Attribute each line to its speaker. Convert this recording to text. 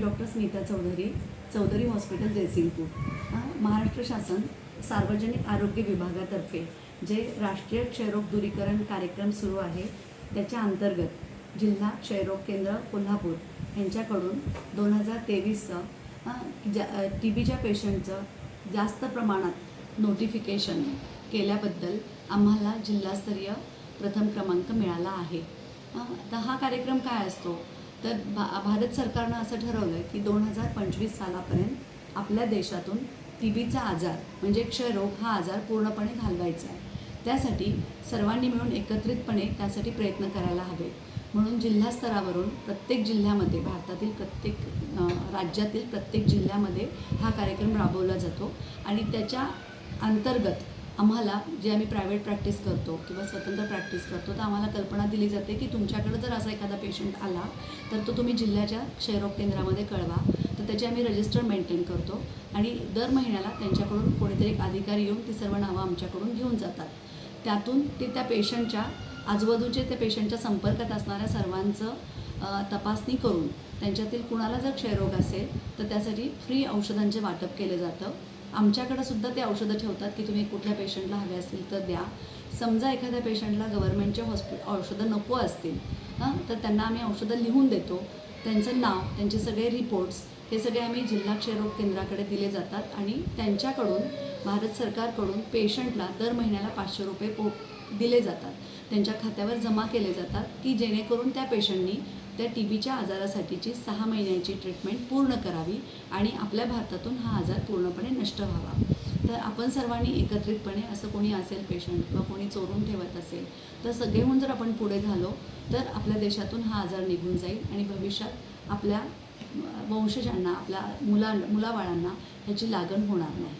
Speaker 1: Doctor Smita Chaudhari Chaudhari hospital Jaysingpur. Maharashtra शासन सार्वजनिक आरोग्य विभागातर्फे जे राष्ट्रीय क्षयरोग दूरीकरण कार्यक्रम सुरू आहे त्याच्या अंतर्गत जिल्हा क्षयरोग केंद्र कोल्हापूर यांच्याकडून दोन हजार तेवीसचं ज्या टी बीच्या पेशंटचं जास्त प्रमाणात नोटिफिकेशन केल्याबद्दल आम्हाला जिल्हास्तरीय प्रथम क्रमांक मिळाला आहे. तर हा कार्यक्रम काय असतो? तर भा भारत सरकारनं असं ठरवलं आहे की दोन हजार पंचवीस सालापर्यंत आपल्या देशातून टी बीचा आजार म्हणजे क्षयरोग हा आजार पूर्णपणे घालवायचा आहे. त्यासाठी सर्वांनी मिळून एकत्रितपणे त्यासाठी प्रयत्न करायला हवे म्हणून जिल्हा स्तरावरून प्रत्येक जिल्ह्यामध्ये भारतातील प्रत्येक राज्यातील प्रत्येक जिल्ह्यामध्ये हा कार्यक्रम राबवला जातो आणि त्याच्या अंतर्गत आम्हाला जे आम्ही प्रायव्हेट प्रॅक्टिस करतो किंवा स्वतंत्र प्रॅक्टिस करतो तर आम्हाला कल्पना दिली जाते की तुमच्याकडे जर असा एखादा पेशंट आला तर तो तुम्ही जिल्ह्याच्या क्षयरोग केंद्रामध्ये कळवा. तर त्याची आम्ही रजिस्टर मेंटेन करतो आणि दर महिन्याला त्यांच्याकडून कोणीतरी एक अधिकारी येऊन ती सर्व नावं आमच्याकडून घेऊन जातात. त्यातून ते त्या पेशंटच्या आजूबाजूचे त्या पेशंटच्या संपर्कात असणाऱ्या सर्वांचं तपासणी करून त्यांच्यातील कुणाला जर क्षयरोग असेल तर त्यासाठी फ्री औषधांचे वाटप केलं जातं. आमच्याकडं सुद्धा ते औषधं ठेवतात की तुम्ही कुठल्या पेशंटला हवे असतील तर द्या. समजा एखाद्या पेशंटला गव्हर्नमेंटचे हॉस्पि औषधं नको असतील हां तर त्यांना आम्ही औषधं लिहून देतो. त्यांचं नाव त्यांचे सगळे रिपोर्ट्स हे सगळे आम्ही जिल्हा क्षयरोग केंद्राकडे दिले जातात आणि त्यांच्याकडून भारत सरकारकडून पेशंटला दर महिन्याला पाचशे रुपये पो दिले जातात. त्यांच्या खात्यावर जमा केले जातात की जेणेकरून त्या पेशंटनी त्या टी बीच्या आजारासाठीची सहा महिन्यांची ट्रीटमेंट पूर्ण करावी आणि आपल्या भारतातून हा आजार पूर्णपणे नष्ट व्हावा. तर आपण सर्वांनी एकत्रितपणे असं कोणी असेल पेशंट किंवा कोणी चोरून ठेवत असेल तर सगळेहून जर आपण पुढे झालो तर आपल्या देशातून हा आजार निघून जाईल आणि भविष्यात आपल्या वंशजांना आपल्या मुला मुलाबाळांना ह्याची लागण होणार नाही.